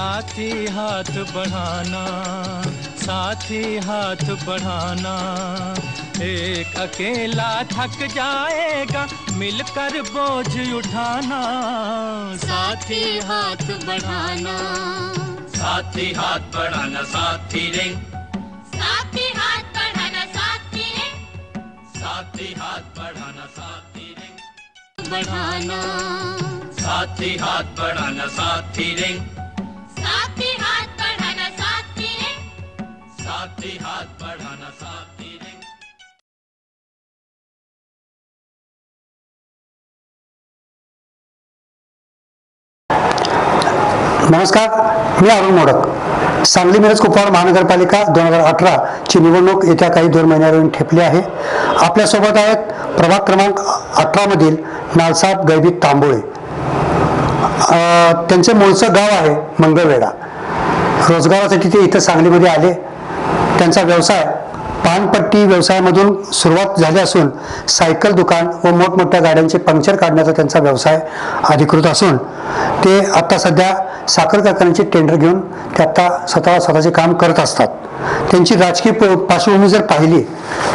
साथी हाथ बढ़ाना साथी हाथ बढ़ाना। एक अकेला थक जाएगा मिलकर बोझ उठाना। साथी हाथ बढ़ाना। साथी हाथ बढ़ाना साथी रे। साथी हाथ बढ़ाना साथी रे। साथी हाथ बढ़ाना साथी रे। बढ़ाना। साथी हाथ बढ़ाना साथी रे। साथी हाथ बढ़ाना साथी ने नमस्कार मी अरुण मोडक. सांगली मिरज कुपवाड महानगरपालिका दोन हजार अठरा ची निवडणूक येत्या काही दोन महिन्यावरून ठेपली आहे. आपल्यासोबत आहेत प्रभाग क्रमांक अठरामधील नालसाहेब गैबीत तांबोळे. अं, त्यांचे मूळचं गाव आहे मंगळवेढा. रोजगारासाठी ते इथं सांगलीमध्ये आले. त्यांचा व्यवसाय पानपट्टी व्यवसायामधून सुरुवात झाली असून सायकल दुकान व मोठमोठ्या गाड्यांचे पंक्चर काढण्याचा त्यांचा व्यवसाय अधिकृत असून ते आत्ता सध्या साखर कारखान्याचे टेंडर घेऊन ते आत्ता स्वतः स्वतःचे काम करत असतात. त्यांची राजकीय पार्श्वभूमी जर पाहिली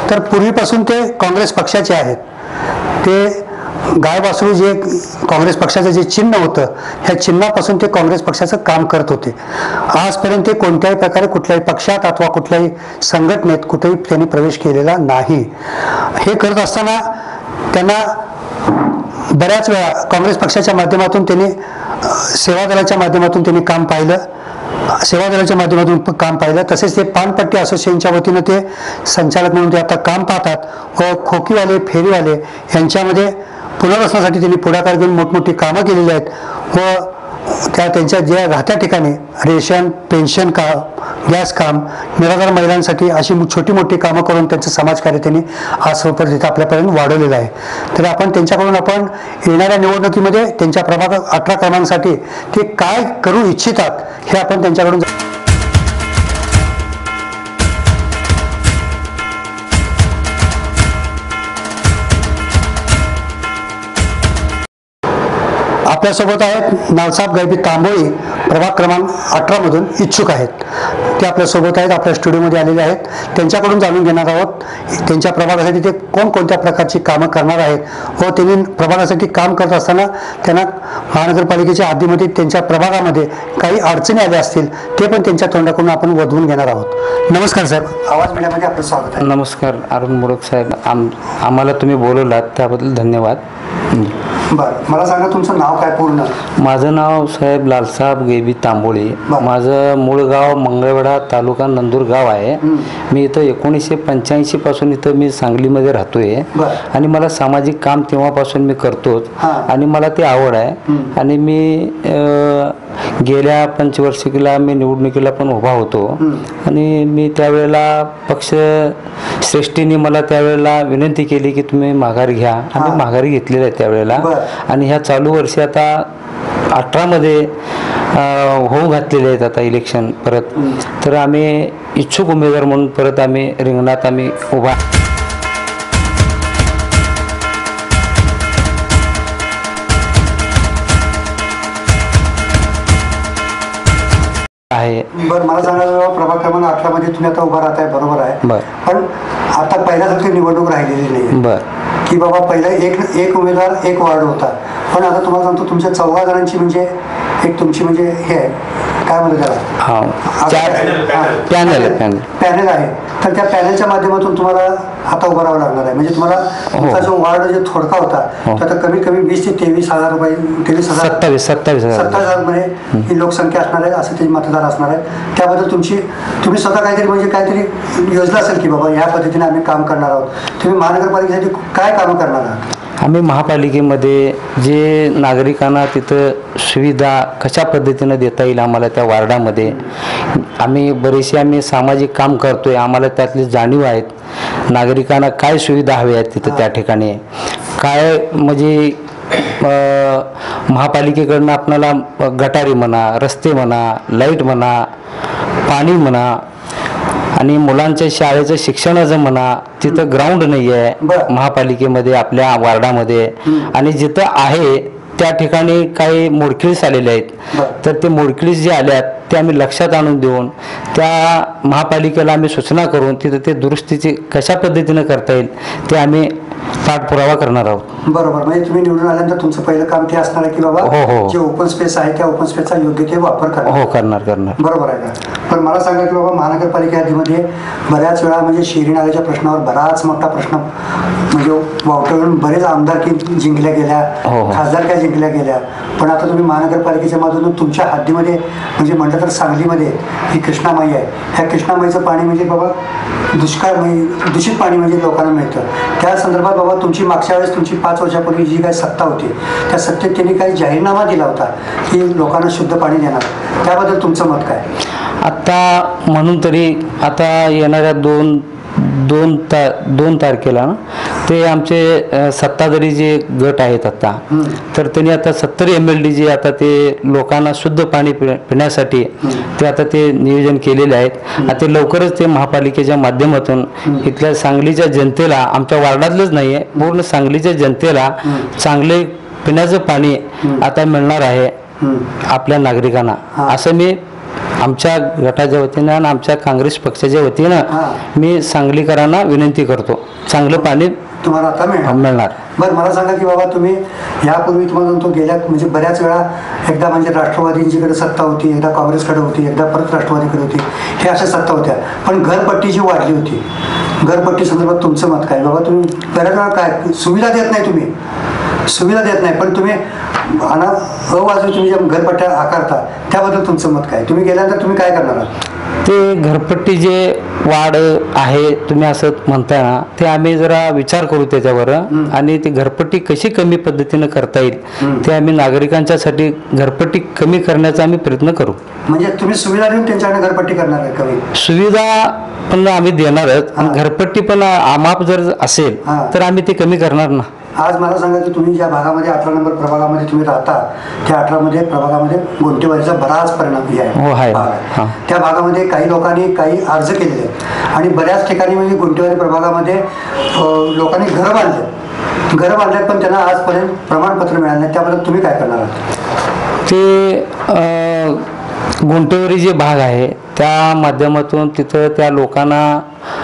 तर पूर्वीपासून ते काँग्रेस पक्षाचे आहेत. ते गाय वासरू जे काँग्रेस पक्षाचं जे चिन्ह होतं ह्या चिन्हापासून ते काँग्रेस पक्षाचं काम करत होते. आजपर्यंत ते कोणत्याही प्रकारे कुठल्याही पक्षात अथवा कुठल्याही संघटनेत कुठेही त्यांनी प्रवेश केलेला नाही. हे करत असताना त्यांना बऱ्याच वेळा काँग्रेस पक्षाच्या माध्यमातून त्यांनी सेवा दलाच्या माध्यमातून त्यांनी काम पाहिलं. सेवा दलाच्या माध्यमातून काम पाहिलं. तसेच ते पानपट्टी असोसिएशनच्या वतीनं ते संचालक म्हणून ते आता काम पाहतात व खोकीवाले फेरीवाले यांच्यामध्ये पुनर्वसनासाठी त्यांनी पुढाकार घेऊन मोठमोठी कामं केलेली आहेत व त्या त्यांच्या ज्या राहत्या ठिकाणी रेशन पेन्शन का गॅस काम निराधार महिलांसाठी अशी छोटी मोठी कामं करून त्यांचं समाजकार्य त्यांनी आज तिथं आपल्यापर्यंत वाढवलेलं आहे. तर आपण त्यांच्याकडून आपण येणाऱ्या निवडणुकीमध्ये त्यांच्या प्रभाग अठरा क्रमांकासाठी ते काय करू इच्छितात हे आपण त्यांच्याकडून आपल्यासोबत आहेत नावसाहेब गायबी तांबोळी प्रभाग क्रमांक अठरामधून इच्छुक आहेत. ते आपल्यासोबत आहेत आपल्या स्टुडिओमध्ये आलेले आहेत. त्यांच्याकडून जाणून घेणार आहोत त्यांच्या प्रभागासाठी ते कोणकोणत्या प्रकारची कामं करणार आहेत. व त्यांनी प्रभागासाठी काम करत असताना त्यांना महानगरपालिकेच्या हद्दीमध्ये त्यांच्या प्रभागामध्ये काही अडचणी आल्या असतील ते पण त्यांच्या तोंडाकडून आपण वधवून घेणार आहोत. नमस्कार साहेब. आवाज मीडियामध्ये आपलं स्वागत आहे. नमस्कार अरुण मोडक साहेब. आम आम्हाला तुम्ही बोलवलात त्याबद्दल धन्यवाद. बरं मला सांगा तुमचं नाव काय पूर्ण? माझं नाव साहेब लालसाहेब गेबी तांबोळे. माझं मूळ गाव मंगळवेढा तालुका नंदूर गाव आहे. मी इथं एकोणीसशे पंच्याऐंशी पासून इथं मी सांगलीमध्ये राहतोय. आणि मला सामाजिक काम तेव्हापासून मी करतोच. आणि मला ते आवड आहे. आणि मी गेल्या पंचवार्षिकीला मी निवडणुकीला पण उभा होतो. आणि मी त्यावेळेला पक्ष श्रेष्ठीने मला त्यावेळेला विनंती केली की तुम्ही माघार घ्या. आम्ही हां. माघारी घेतलेलं आहे त्यावेळेला. आणि ह्या चालू वर्षी आता अठरामध्ये होऊ घातलेले आहेत आता इलेक्शन परत. तर आम्ही इच्छुक उमेदवार म्हणून परत आम्ही रिंगणात आम्ही उभा आहे. बरं मला सांगा बाबा, प्रभाग क्रमांक अठरा मध्ये तुम्ही आता उभा राहताय बरोबर आहे. बर. पण आता पहिल्यासारखी निवडणूक राहिलेली नाही. बर. की बाबा पहिला एक एक उमेदवार एक वार्ड होता. पण आता तुम्हाला सांगतो तुमच्या चौदा जणांची म्हणजे एक तुमची म्हणजे हे आहे. काय म्हणतो त्याला? हा. पॅनल आहे पॅनल. पॅनल आहे. तर त्या पॅनलच्या माध्यमातून तुम्हाला आता उभं राहावं लागणार आहे. म्हणजे तुम्हाला तुमचा जो वार्ड जो थोडका होता हो. तो आता कमीत कमी वीस ते तेवीस हजार रुपये तेवीस हजार सत्तावीस सत्तावीस हजार. सत्तावीस हजारमध्ये ही लोकसंख्या असणार आहे असं ते मतदार असणार आहे. त्याबद्दल तुमची तुम्ही स्वतः काहीतरी म्हणजे काहीतरी योजना असेल की बाबा ह्या पद्धतीने आम्ही काम करणार आहोत. तुम्ही महानगरपालिकेसाठी काय कामं करणार आहात? आम्ही महापालिकेमध्ये जे नागरिकांना तिथं सुविधा कशा पद्धतीनं देता येईल आम्हाला त्या वार्डामध्ये आम्ही बरेचसे आम्ही सामाजिक काम करतो आहे आम्हाला त्यातली जाणीव आहेत. नागरिकांना काय सुविधा हव्या आहेत तिथं त्या ठिकाणी? काय म्हणजे महापालिकेकडनं आपणाला गटारी म्हणा रस्ते म्हणा लाइट म्हणा पाणी म्हणा आणि मुलांच्या शाळेचं शिक्षणाचं म्हणा तिथं ग्राउंड नाही आहे. महापालिकेमध्ये आपल्या वार्डामध्ये. आणि जिथं आहे त्या ठिकाणी काही मोडखिळीस आलेले आहेत. तर ते मोडखिळीस जे आल्यात ते आम्ही लक्षात आणून देऊन त्या महापालिकेला आम्ही सूचना करून तिथं ते दुरुस्तीची कशा पद्धतीनं करता येईल ते आम्ही पाठपुरावा करणार आहोत. बरोबर. म्हणजे तुम्ही निवडून आल्यानंतर तुमचं पहिलं काम ते असणार आहे की हो, बाबा हो. जे ओपन स्पेस आहे त्या ओपन स्पेसचा योग्य ते वापर करा हो करणार करणार. बरोबर आहे का? पण मला सांगा की बाबा महानगरपालिका हद्दीमध्ये बऱ्याच वेळा म्हणजे शिरी नाल्याच्या प्रश्नावर बराच मोठा प्रश्न म्हणजे वावटळून बरेच आमदार की जिंकल्या गेल्या हो, हो. खासदारक्या जिंकल्या गेल्या. पण आता तुम्ही महानगरपालिकेच्या मधून तुमच्या हद्दीमध्ये म्हणजे म्हटलं तर सांगलीमध्ये ही कृष्णामाई आहे. ह्या कृष्णामाईचं पाणी म्हणजे बाबा दुष्काळ म्हणजे दूषित पाणी म्हणजे लोकांना मिळतं. त्या संदर्भात बाबा तुमची मागच्या वेळेस तुमची पाच वर्षापूर्वी जी काही सत्ता होती त्या सत्तेत त्यांनी काही जाहीरनामा दिला होता की लोकांना शुद्ध पाणी देणार. त्याबद्दल तुमचं मत काय? आता म्हणून तरी आता येणाऱ्या दोन दोन ता दोन तारखेला ना ते आमचे सत्ताधारी जे गट आहेत आता तर त्यांनी आता सत्तर एम एल डी जे आता ते लोकांना शुद्ध पाणी पिण्यासाठी ते आता ते नियोजन केलेले आहेत. आता लवकरच ते महापालिकेच्या माध्यमातून इथल्या सांगलीच्या जनतेला आमच्या वार्डातलंच नाही आहे पूर्ण सांगलीच्या जनतेला चांगले पिण्याचं पाणी आता मिळणार आहे आपल्या नागरिकांना. असं मी आमच्या गटाच्या वतीनं आणि आमच्या काँग्रेस पक्षाच्या. वतीनं मी सांगलीकरांना विनंती करतो. चांगलं पाणी तुम्हाला आता मिळणार. मिळणार. बरं मला सांगा की बाबा तुम्ही यापूर्वी तुम्हाला म्हणतो गेल्या म्हणजे बऱ्याच वेळा एकदा म्हणजे राष्ट्रवादींच्याकडे सत्ता होती एकदा काँग्रेसकडे होती एकदा परत राष्ट्रवादीकडे होती हे अशा सत्ता होत्या. पण घरपट्टी जी वाढली होती घरपट्टी संदर्भात तुमचं मत काय? बाबा तुम्ही बऱ्याच वेळा काय सुविधा देत नाही तुम्ही. सुविधा देत नाही पण तुम्ही अना अवाजवी तुम्ही ज्या घरपट्ट्या आकारता त्याबद्दल तुमचं मत काय? तुम्ही गेल्यानंतर तुम्ही काय करणार आहात? ते घरपट्टी जे वाढ आहे तुम्ही असं म्हणताय ना ते आम्ही जरा विचार करू त्याच्यावर. आणि ती घरपट्टी कशी कमी पद्धतीनं करता येईल ते आम्ही नागरिकांच्यासाठी घरपट्टी कमी करण्याचा आम्ही प्रयत्न करू. म्हणजे तुम्ही सुविधा देऊन त्यांच्याकडे घरपट्टी करणार आहे कमी? सुविधा पण आम्ही देणारच. आणि घरपट्टी पण आमाप जर असेल. तर आम्ही ते कमी करणार ना. आज मला सांगा की तुम्ही ज्या भागामध्ये अठरा नंबर प्रभागामध्ये तुम्ही राहता त्या अठरामध्ये प्रभागामध्ये गोंटेवारीचा बराच परिणाम हे आहे. भाग हा. त्या भागामध्ये काही लोकांनी काही अर्ज केलेले आहेत. आणि बऱ्याच ठिकाणी म्हणजे गोंटेवारी प्रभागामध्ये लोकांनी घरं बांधले. घरं बांधल्यात पण त्यांना आजपर्यंत प्रमाणपत्र मिळालं नाही. त्याबद्दल तुम्ही काय करणार आहात? ते गुंटेवरी जे भाग आहे त्या माध्यमातून तिथं त्या लोकांना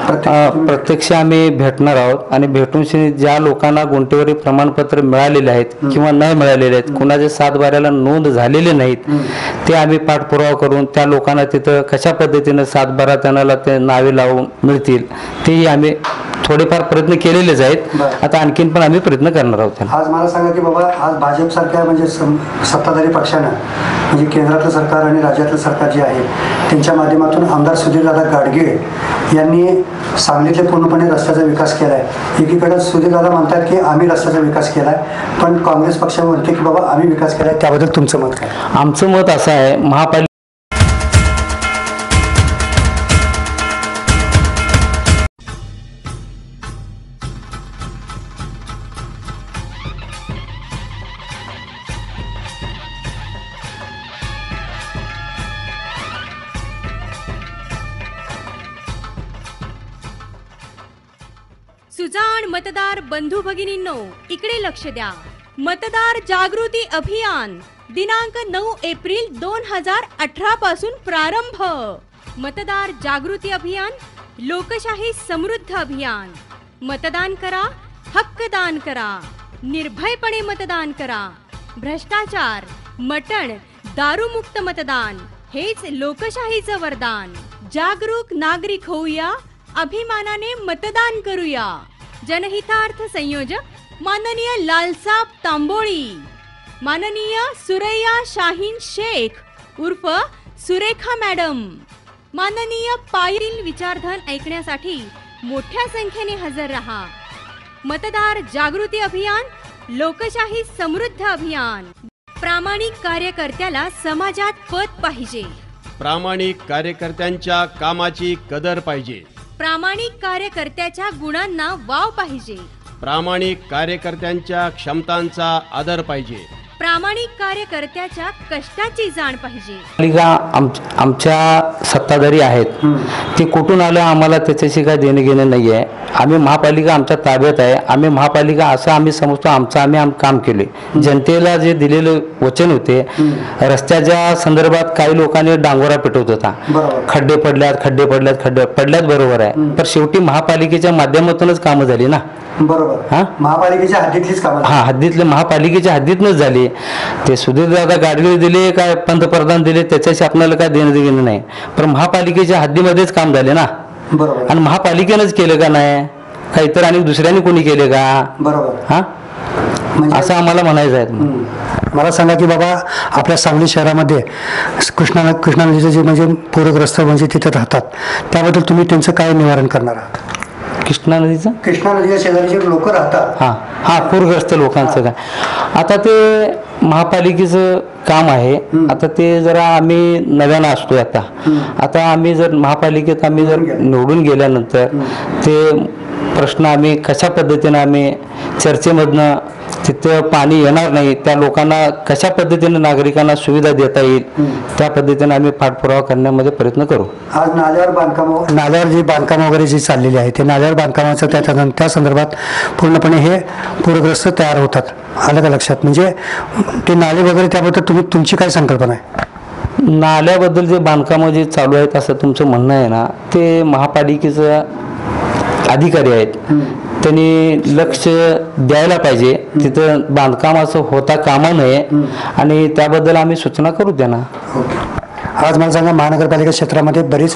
प्रत्यक्ष आम्ही भेटणार आहोत आणि भेटून ज्या लोकांना गुंटेवरी प्रमाणपत्र मिळालेले आहेत किंवा न मिळालेले आहेत कुणाच्या सात बाऱ्याला नोंद झालेले नाहीत ते आम्ही पाठपुरावा करून त्या लोकांना तिथं कशा पद्धतीनं सात बारा त्यांना ते नावे लावून मिळतील तेही आम्ही थोडेफार प्रयत्न केलेलेच आहेत. आता आणखीन पण आम्ही प्रयत्न करणार आहोत. आज मला सांगा की बाबा आज भाजपसारख्या म्हणजे सम- सत्ताधारी पक्षानं म्हणजे केंद्रातलं सरकार आणि राज्यातलं सरकार जे आहे त्यांच्या माध्यमातून आमदार सुधीरदादा गाडगीळ यांनी सांगलीतले पूर्णपणे रस्त्याचा विकास केला आहे एकीकडे सुधीरदादा म्हणतात की आम्ही रस्त्याचा विकास केला आहे पण काँग्रेस पक्ष म्हणते की बाबा आम्ही विकास केला आहे त्याबद्दल तुमचं मत काय? आमचं मत असं आहे महापालिका बंधू भगिनींनो इकडे लक्ष द्या. मतदार जागृती अभियान दिनांक नऊ एप्रिल दोन हजार अठरा पासून प्रारंभ. मतदार जागृती अभियान लोकशाही समृद्ध अभियान. मतदान करा हक्कदान करा. निर्भयपणे मतदान करा. भ्रष्टाचार मटण दारूमुक्त मतदान हेच लोकशाहीचं वरदान. जागरूक नागरिक होऊया अभिमानाने मतदान करूया. जनहितार्थ संयोजक माननीय लालसाब तांबोळी माननीय सुरैया शाहीन शेख उर्फ सुरेखा मॅडम माननीय पायरील विचारधन ऐकण्यासाठी मोठ्या संख्येने हजर रहा. मतदार जागृती अभियान लोकशाही समृद्ध अभियान. प्रामाणिक कार्यकर्त्याला समाजात पद पाहिजे. प्रामाणिक कार्यकर्त्यांच्या कामाची कदर पाहिजे. प्रामाणिक कार्यकर्त्याच्या गुणांना वाव पाहिजे. प्रामाणिक कार्यकर्त्यांच्या क्षमतांचा आदर पाहिजे. प्रामाणिक कार्यकर्त्याच्या कष्टाची जाण पाहिजे. पालिका आमच्या सत्ताधारी आहेत ते कुठून आलं आम्हाला त्याच्याशी काय देणं घेणं नाही आहे आम्ही महापालिका आमच्या ताब्यात आहे. आम्ही महापालिका असं आम्ही समजतो आमचं आम्ही आम काम केले जनतेला जे दिलेले वचन होते रस्त्याच्या संदर्भात काही लोकांनी डांगोरा पेटवत होता. बरोबर. खड्डे पडल्यात खड्डे पडल्यात खड्डे पडल्यात बरोबर आहे. पण शेवटी महापालिकेच्या माध्यमातूनच कामं झाली ना. बरोबर. हा? महापालिकेच्या हद्दीतलीच कामं हा हद्दीतले महापालिकेच्या हद्दीतनंच झाली. ते सुधीरदादा गाडगे दिले काय पंतप्रधान दिले त्याच्याशी आपल्याला काय देणं घेणं नाही. पण महापालिकेच्या हद्दीमध्येच काम झाले ना. बरोबर. आणि महापालिकेनंच केलं का नाही? का इतर आणि दुसऱ्याने कोणी केले का? बरोबर. हा? म्हणजे असं आम्हाला म्हणायचं आहे. मला सांगा की बाबा आपल्या सांगली शहरामध्ये कृष्णा न- कृष्णा नदीचे जे म्हणजे पूरग्रस्त म्हणजे तिथे राहतात त्याबद्दल तुम्ही त्यांचं काय निवारण करणार आहात? कृष्णा नदीचं? कृष्णा नदीच्या शेजारी जे लोक राहतात. हा हा पूरग्रस्त लोकांचं काय आता ते महापालिकेचं काम आहे. आता ते जरा आम्ही नव्यानं असतोय आता. आता आम्ही जर महापालिकेत आम्ही जर निवडून गेल्यानंतर ते प्रश्न आम्ही कशा पद्धतीनं आम्ही चर्चेमधनं तिथं पाणी येणार नाही. त्या लोकांना कशा पद्धतीनं नागरिकांना सुविधा देता येईल त्या पद्धतीनं आम्ही पाठपुरावा करण्यामध्ये प्रयत्न करू. आज नाल्यावर बांधकाम नाल्यावर जे बांधकाम वगैरे जे चाललेले आहे ते नाल्यावर बांधकामाचं त्या त्या- त्या संदर्भात पूर्णपणे हे पूरग्रस्त तयार होतात आलं का लक्षात? म्हणजे ते नाले वगैरे त्याबद्दल तुम्ही तुमची काय संकल्पना आहे? नाल्याबद्दल जे बांधकामं जे चालू आहेत असं तुमचं म्हणणं आहे ना ते महापालिकेचं अधिकारी आहेत. त्यांनी लक्ष द्यायला पाहिजे. तिथं बांधकाम असं होता कामा नये. आणि त्याबद्दल आम्ही सूचना करू त्यांना. आज मला सांगा महानगरपालिका क्षेत्रामध्ये बरेच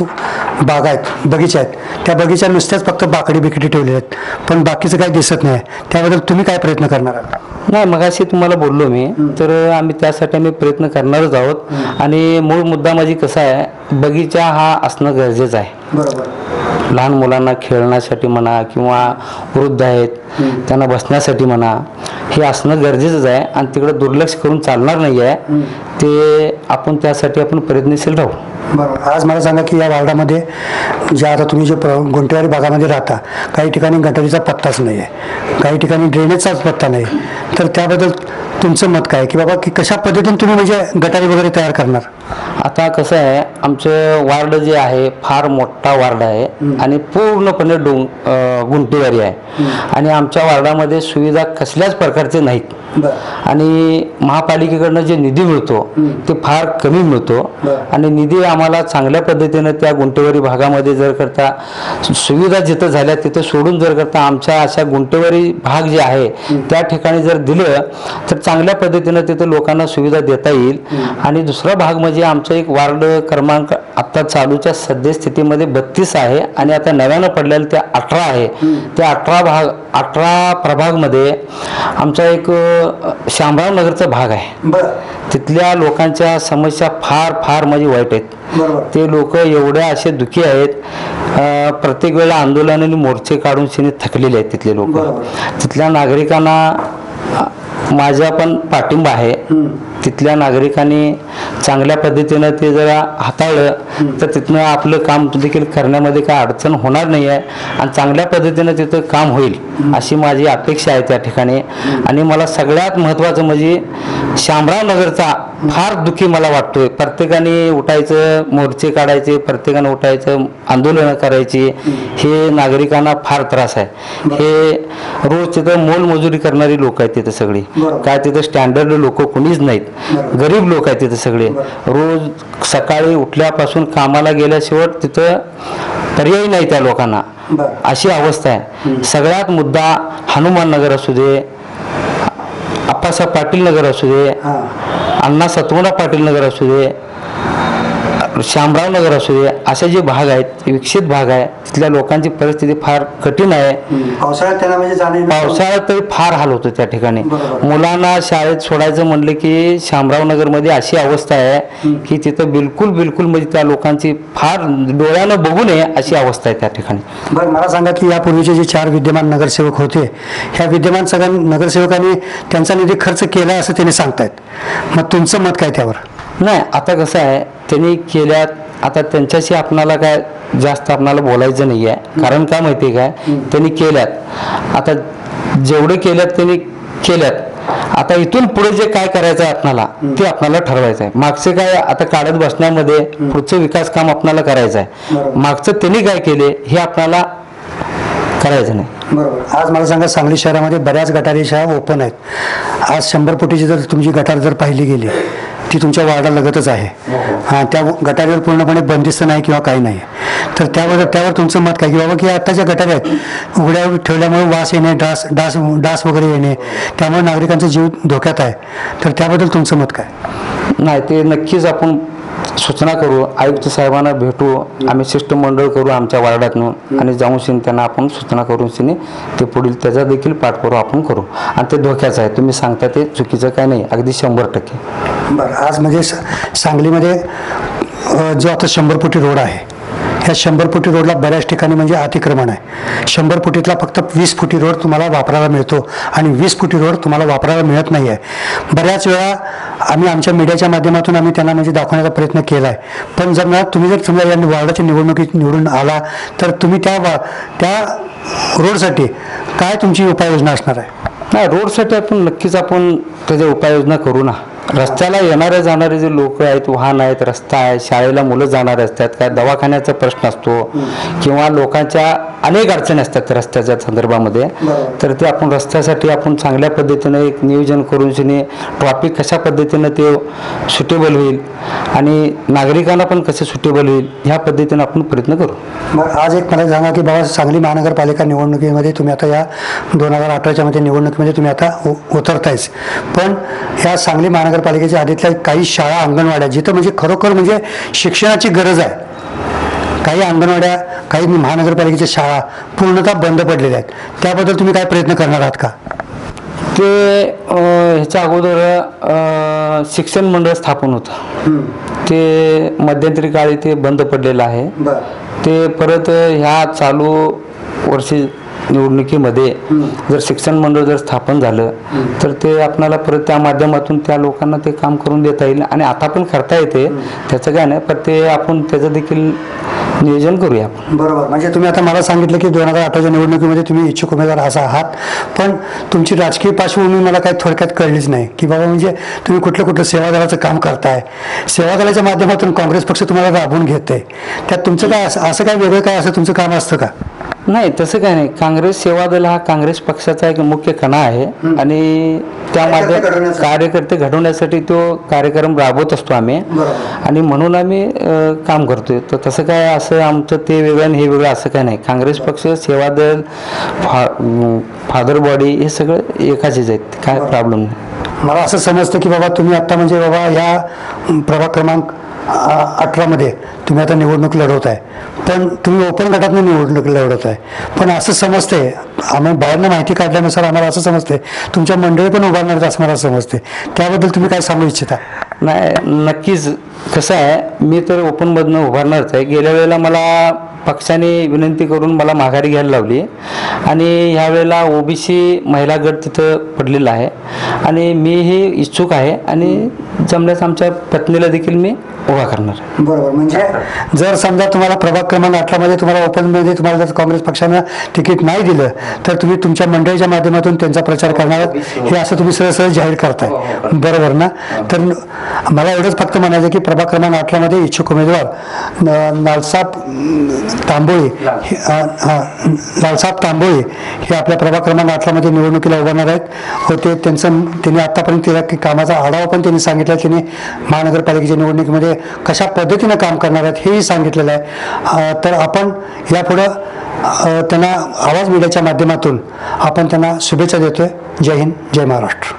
बागा आहेत बगीचे आहेत. त्या बगीच्या नुसत्याच फक्त बाकडी बिकडी ठेवलेल्या आहेत. पण बाकीचं काही दिसत नाही. त्याबद्दल तुम्ही काय प्रयत्न करणार आहात? नाही मगाशी तुम्हाला बोललो मी. तर आम्ही त्यासाठी आम्ही प्रयत्न करणारच आहोत. आणि मूळ मुद्दा म्हणजे कसा आहे बगीचा हा असणं गरजेचं आहे. बरोबर. लहान मुलांना खेळण्यासाठी म्हणा किंवा वृद्ध आहेत त्यांना बसण्यासाठी म्हणा हे असणं गरजेचंच आहे आणि तिकडे दुर्लक्ष करून चालणार नाही आहे. ते आपण त्यासाठी आपण प्रयत्नशील राहू. बरोबर. आज मला सांगा की या वार्डामध्ये ज्या आता तुम्ही जे प्र- गुंटेवाडी भागामध्ये राहता काही ठिकाणी गटारीचा पत्ताच नाही आहे. काही ठिकाणी ड्रेनेजचाच पत्ता नाही. तर त्याबद्दल तुमचं मत काय की बाबा की कशा पद्धतीने तुम्ही म्हणजे गटारी वगैरे तयार करणार? आता कसं आहे आमचं वार्ड जे आहे फार मोठा वार्ड आहे आणि पूर्णपणे डोंग गुंटेवारी आहे. आणि आमच्या वार्डामध्ये सुविधा कसल्याच प्रकारचे नाहीत. आणि महापालिकेकडनं जे निधी मिळतो ते फार कमी मिळतो. आणि निधी आम्हाला चांगल्या पद्धतीनं त्या गुंटेवारी भागामध्ये जर करता सुविधा जिथं झाल्या तिथं सोडून जर करता आमच्या अशा गुंटेवारी भाग जे आहे त्या ठिकाणी जर दिलं तर चांगल्या पद्धतीनं तिथं लोकांना सुविधा देता येईल. आणि दुसरा भाग म्हणजे आमचा एक वार्ड क्रमांक आता चालूच्या सद्यस्थितीमध्ये बत्तीस आहे आणि आता नव्यानं पडलेलं त्या अठरा आहे. त्या अठरा भाग अठरा प्रभागमध्ये आमचा एक शामराव नगरचा भाग आहे. तिथल्या लोकांच्या समस्या फार फार म्हणजे वाईट आहेत. ते लोक एवढे असे दुखी आहेत प्रत्येक वेळेला आंदोलन आणि मोर्चे काढून शिने थकलेले आहेत तिथले लोक. तिथल्या नागरिकांना माझा पण पाठिंबा आहे. तिथल्या नागरिकांनी चांगल्या पद्धतीनं ते जरा हाताळलं तर तिथनं आपलं काम देखील करण्यामध्ये काय अडचण होणार नाही आहे आणि चांगल्या पद्धतीनं तिथं काम होईल अशी माझी अपेक्षा आहे त्या ठिकाणी. आणि मला सगळ्यात महत्त्वाचं म्हणजे शामराव नगरचा फार दुःखी मला वाटतोय. प्रत्येकाने उठायचं मोर्चे काढायचे प्रत्येकाने उठायचं आंदोलनं करायची हे नागरिकांना फार त्रास आहे. हे रोज तिथं मोलमजुरी करणारी लोक आहेत तिथं सगळी. काय तिथं स्टँडर्ड लोक कोणीच नाहीत. गरीब लोक आहेत तिथं सगळे. रोज सकाळी उठल्यापासून कामाला गेल्याशिवाय तिथं पर्याय नाही त्या लोकांना. अशी अवस्था आहे. सगळ्यात मुद्दा हनुमान नगर असू दे आप्पासाहेब पाटील नगर असू दे अण्णा सतवडा पाटील नगर असू दे शामराव नगर असू दे असे जे भाग आहेत विकसित भाग आहे तिथल्या लोकांची परिस्थिती फार कठीण आहे. पावसाळ्यात त्यांना म्हणजे जाणे पावसाळ्यात तरी फार हाल होतो त्या ठिकाणी. मुलांना शाळेत सोडायचं म्हणलं की शामराव नगरमध्ये अशी अवस्था आहे की तिथं बिलकुल बिलकुल म्हणजे त्या लोकांची फार डोळ्यानं बघू नये अशी अवस्था आहे त्या ठिकाणी. बरं मला सांगा की यापूर्वीचे जे चार विद्यमान नगरसेवक होते ह्या विद्यमान सगळ्या नगरसेवकांनी त्यांचा निधी खर्च केला असं त्यांनी सांगतायत. मग तुमचं मत काय त्यावर? नाही आता कसं आहे त्यांनी केल्यात आता त्यांच्याशी आपणाला काय जास्त आपणाला बोलायचं नाही आहे कारण काय माहिती काय त्यांनी केल्यात. आता जेवढे केल्यात त्यांनी केल्यात. आता इथून पुढे जे काय करायचं आहे आपणाला ते आपल्याला ठरवायचं आहे. मागचे काय आता काढत बसण्यामध्ये पुढचं विकास काम आपल्याला करायचं आहे. मागचं त्यांनी काय केले हे आपल्याला करायचं नाही. बरोबर. आज मला सांगा सांगली शहरामध्ये बऱ्याच गटारी शाळा ओपन आहेत. आज शंभर फुटीची जर तुमची गटार जर पाहिली गेली ती तुमच्या वार्डालगतच आहे. हां त्या गटारीवर पूर्णपणे बंदिस्त नाही किंवा काही नाही. तर त्यावर त्यावर तुमचं मत काय? की बाबा की आता ज्या गटारी आहेत उघड्या ठेवल्यामुळे वास येणे डास डास डास वगैरे येणे त्यामुळे नागरिकांचा जीव धोक्यात आहे. तर त्याबद्दल तुमचं मत काय? नाही ते नक्कीच आपण सूचना करू आयुक्त साहेबांना भेटू आम्ही शिष्टमंडळ करू आमच्या वार्डातून आणि जाऊन शिन त्यांना आपण सूचना करून शिने ते पुढील त्याचा देखील पाठपुरावा आपण करू. आणि ते धोक्याचं आहे तुम्ही सांगता ते चुकीचं काय नाही अगदी शंभर टक्के. बरं आज म्हणजे सांगलीमध्ये जो आता शंभर फुटी रोड आहे ह्या शंभर फुटी रोडला बऱ्याच ठिकाणी म्हणजे अतिक्रमण आहे. शंभर फुटीतला फक्त वीस फुटी रोड तुम्हाला वापरायला मिळतो आणि वीस फुटी रोड तुम्हाला वापरायला मिळत नाही आहे बऱ्याच वेळा आम्ही आमच्या मीडियाच्या माध्यमातून आम्ही त्यांना म्हणजे दाखवण्याचा प्रयत्न केला आहे पण जर ना तुम्ही जर समजा या वार्डाच्या निवडणुकीत निवडून आला तर तुम्ही त्या वा- त्या रोडसाठी काय तुमची उपाययोजना असणार आहे? नाही रोडसाठी आपण नक्कीच आपण त्याच्या उपाययोजना करू ना. रस्त्याला येणारे जाणारे जे लोक आहेत वाहन आहेत रस्ता आहे शाळेला मुलं जाणारे असतात काय दवाखान्याचा प्रश्न असतो किंवा लोकांच्या अनेक अडचणी असतात रस्त्याच्या संदर्भामध्ये तर ते आपण रस्त्यासाठी आपण चांगल्या पद्धतीनं एक नियोजन करून शिने ट्रॉफिक कशा पद्धतीनं ते सुटेबल होईल आणि नागरिकांना पण कसं सुटेबल होईल ह्या पद्धतीनं आपण प्रयत्न करू. मग आज एक मला सांगा की बाबा सांगली महानगरपालिका निवडणुकीमध्ये तुम्ही आता या दोन हजार अठराच्या मध्ये निवडणुकीमध्ये तुम्ही आता उ- उतरतायच पण या सांगली महानगरपालिकेच्या आधीतल्या काही शाळा अंगणवाड्या जिथं म्हणजे खरोखर म्हणजे शिक्षणाची गरज आहे काही अंगणवाड्या काही महानगरपालिकेच्या शाळा पूर्णतः बंद पडलेल्या आहेत. त्याबद्दल तुम्ही काय प्रयत्न करणार आहात का? ते ह्याच्या अगोदर शिक्षण मंडळ स्थापन होतं. ते मध्यंतरी काळी ते बंद पडलेलं आहे. ते परत ह्या चालू वर्षी निवडणुकीमध्ये जर शिक्षण मंडळ जर स्थापन झालं तर ते आपणाला परत त्या माध्यमातून त्या लोकांना ते काम करून देता येईल. आणि आता पण करता येते. त्याचं काय नाही पण ते आपण त्याचं देखील नियोजन करूया. बरोबर. म्हणजे तुम्ही आता मला सांगितलं की दोन हजार अठराच्या निवडणुकीमध्ये तुम्ही इच्छुक उमेदवार असा आहात पण तुमची राजकीय पार्श्वभूमी मला काही थोडक्यात कळलीच नाही. की बाबा म्हणजे तुम्ही कुठलं कुठलं सेवादलाचं काम करताय. सेवादलाच्या माध्यमातून काँग्रेस पक्ष तुम्हाला राबवून घेते त्यात तुमचं काय असं असं काय वेगळं काय असं तुमचं काम असतं का? नाही तसं काय नाही. काँग्रेस सेवा दल हा काँग्रेस पक्षाचा एक मुख्य कणा आहे. आणि त्या माध्यम घडवण्यासाठी. कार्यकर्ते घडवण्यासाठी तो कार्यक्रम राबवत असतो आम्ही. आणि म्हणून आम्ही काम करतोय. तर तसं काय असं आमचं ते वेगळं आणि हे वेगळं असं काय नाही. काँग्रेस पक्ष सेवा दल फा फादर बॉडी हे सगळं एकाचेच आहेत. काय प्रॉब्लेम नाही. मला असं समजतं की बाबा तुम्ही आता म्हणजे बाबा या प्रभाग क्रमांक अठरामध्ये. तुम्ही आता निवडणूक लढवत आहे पण तुम्ही ओपन गटातनं निवडणूक लढवत आहे पण असं समजते आम्ही बाहेरनं माहिती काढल्यानुसार आम्हाला असं समजते तुमच्या मंडळी पण उभारणार असणार असं मला समजते त्याबद्दल तुम्ही काय सांगू इच्छिता? नाही नक्कीच. कसं आहे मी तर ओपनमधनं उभारणारच आहे. गेल्या वेळेला मला पक्षाने विनंती करून मला माघारी घ्यायला लावली. आणि ह्यावेळेला ओबीसी महिला गट तिथं पडलेला आहे. आणि मीही इच्छुक आहे. आणि जमल्यास आमच्या पत्नीला देखील मी उभा करणार. बरोबर. म्हणजे जर समजा तुम्हाला प्रभाग क्रमांक अठरामध्ये तुम्हाला ओपनमध्ये तुम्हाला जर काँग्रेस पक्षानं तिकीट नाही दिलं तर तुम्ही तुमच्या मंडळीच्या माध्यमातून त्यांचा प्रचार करणार आहात. हे असं तुम्ही सरळ सरळ जाहीर करताय. बरोबर ना? तर मला एवढंच फक्त म्हणायचं की प्रभाग क्रमांक अठरामध्ये इच्छुक उमेदवार लालसाब तांबोळे तांबोळी हे- तांबोळी हे आपल्या प्रभाग क्रमांक अठरामध्ये निवडणुकीला उभारणार आहेत. व ते त्यांचं त्यांनी आतापर्यंत कामाचा आढावा पण त्यांनी सांगितला त्यांनी महानगरपालिकेच्या निवडणुकीमध्ये कशा पद्धतीनं काम करणार आहेत हेही सांगितलेलं आहे. तर आपण यापुढं त्यांना आवाज मीडियाच्या माध्यमातून आपण त्यांना शुभेच्छा देतोय. जय हिंद जय महाराष्ट्र.